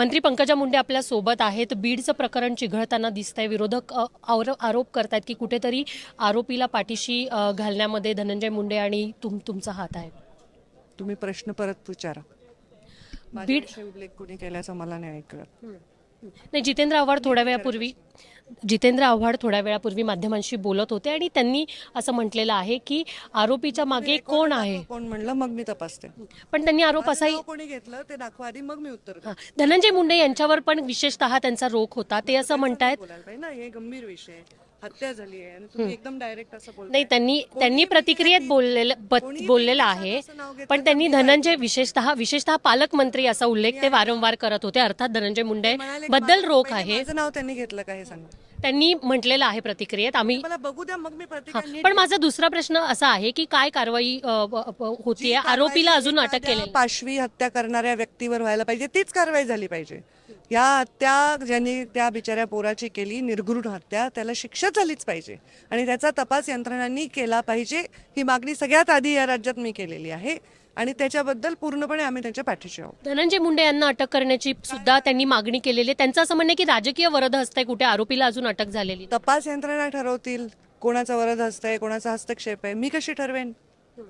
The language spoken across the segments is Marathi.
मंत्री पंकजा मुंडे आपल्यासोबत आहेत. बीडचं प्रकरण चिघळताना दिसतंय. विरोधक आरोप करतायत की कुठेतरी आरोपीला पाठीशी घालण्यामध्ये धनंजय मुंडे आणि तुम तुमचा हात आहे. तुम्ही प्रश्न परत विचारा. बीड उल्लेख कोणी केल्याचं मला नाही. ऐकलं नाही जितेंद्र आव्हाड थोड्या वेळापूर्वी जितेंद्र आव्हाड थोड्या वेळापूर्वी माध्यमांशी बोलत होते आणि त्यांनी असं म्हटलेलं आहे की आरोपीच्या मागे कोण आहे कोण म्हणलं मग मी तपासते पण त्यांनी आरोप असाही कोणी घेतलं ते दाखवा आधी मग मी उत्तर. धनंजय मुंडे यांच्यावर पण विशेषतः त्यांचा रोख होता ते असं म्हणतायत बोलायला पाहिजे ना हे गंभीर विषय आहे. हत्या झाली आहे आणि तुम्ही एकदम डायरेक्ट असं बोलताय. नाही त्यांनी त्यांनी प्रतिक्रियेत बोललेलं बत- बोललेलं आहे पण त्यांनी धनंजय विशेषतः विशेषतः पालकमंत्री असा उल्लेख ते वारंवार करत होते. अर्थात धनंजय मुंडे बद्दल रोख आहे. माझं नाव त्यांनी घेतलं का हे सांगा. त्यांनी म्हटलेलं आहे प्रतिक्रियेत. आम्ही मला बघू द्या मग मी प्रतिक्रिया पण माझा दुसरा प्रश्न असा आहे की काय कारवाई होतीये? आरोपीला अजून अटक केलेली पाशवी हत्या करणाऱ्या व्यक्तीवर व्हायला पाहिजे तीच कारवाई झाली पाहिजे. या हत्या ज्यांनी त्या बिचाऱ्या पोराची केली निर्घृण हत्या त्याला शिक्षा झालीच पाहिजे. आणि त्याचा तपास यंत्रणांनी केला पाहिजे. ही मागणी सगळ्यात आधी या राज्यात मी केलेली आहे. आणि त्याच्याबद्दल पूर्णपणे आम्ही त्यांच्या पाठीशी आहोत. धनंजय मुंडे यांना अटक करण्याची सुद्धा त्यांनी मागणी केलेली आहे. त्यांचं असं म्हणणं की राजकीय वरद हस्तय कुठे आरोपीला अजून अटक झालेली. तपास यंत्रणा ठरवतील कोणाचा वरद हस्त आहे कोणाचा हस्तक्षेप आहे. मी कशी ठरवेन?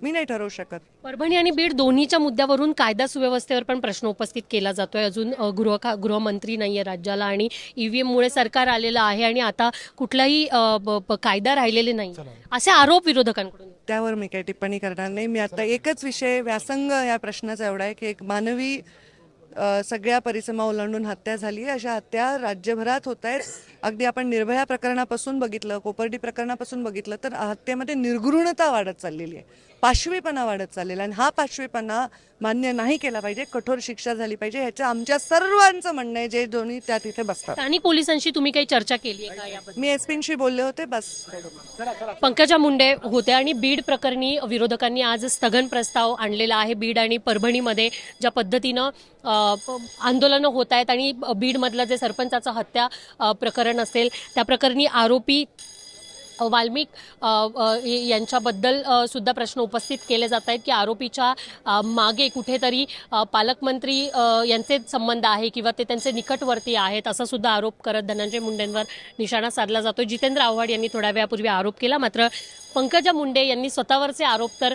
मी नाही ठरवू शकत. परभणी आणि बीड दोन्हीच्या मुद्द्यावरून कायदा सुव्यवस्थेवर पण प्रश्न उपस्थित केला जातोय. अजून अ, गृह खा- गृहमंत्री नाहीये राज्याला आणि ईव्हीएम मुळे सरकार आलेलं आहे आणि आता कुठलाही अ, ब- ब- कायदा राहिलेले नाही. असे आरोप विरोधकांकडून आहेत. त्यावर मी काही टिप्पणी करणार नाही. मी आता एकच विषय व्यासंग या प्रश्नाचा एवढा आहे की एक मानवी अ, सगळ्या परिसमा ओलांडून हत्या झाली अशा हत्या राज्यभरात होत आहेत अगदी आपण निर्भया प्रकरणापासून बघितलं कोपर्डी प्रकरणापासून बघितलं तर हत्येमध्ये निर्घृणता वाढत चाललेली आहे. पाशवीपणा वाढत चाललेला आणि हा पाशवीपणा मान्य नाही केला पाहिजे कठोर शिक्षा झाली पाहिजे ह्याचं आमच्या सर्वांचं म्हणणं आहे जे दोन्ही त्या तिथे बसतात. स्थानिक पोलिसांशी तुम्ही काही चर्चा केली आहे का याबद्दल? मी एसपींशी बोलले होते बस. पंकजा मुंडे होते आणि बीड प्रकरणी विरोधकांनी आज स्थगन प्रस्ताव आणलेला आहे. बीड आणि परभणीमध्ये ज्या पद्धतीनं अ, प- आंदोलनं होत आहेत आणि बीडमधलं जे सरपंचाचं हत्या अ, प्रकरण असेल त्या प्रकरणी आरोपी वाल्मिक यांच्याबद्दल सुद्धा प्रश्न उपस्थित केले जात आहेत की आरोपीच्या मागे कुठेतरी पालकमंत्री यांचे संबंध आहे किंवा ते त्यांचे निकटवर्ती आहेत असा सुद्धा आरोप करत धनंजय मुंडेंवर निशाणा साधला जातो जितेंद्र आव्हाड यांनी थोड्या वेळापूर्वी आरोप केला मात्र पंकजा मुंडे यांनी स्वतःवरचे आरोप तर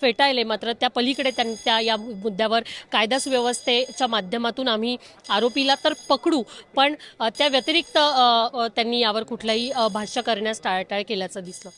फेटाळले मात्र त्या पलीकडे त्यां- त्या या मुद्द्यावर कायदा सुव्यवस्थेच्या माध्यमातून आम्ही आरोपीला तर पकडू पण त्या व्यतिरिक्त त्यांनी यावर कुठलंही भाष्य करण्यास टाळटाळ केल्याचं दिसलं.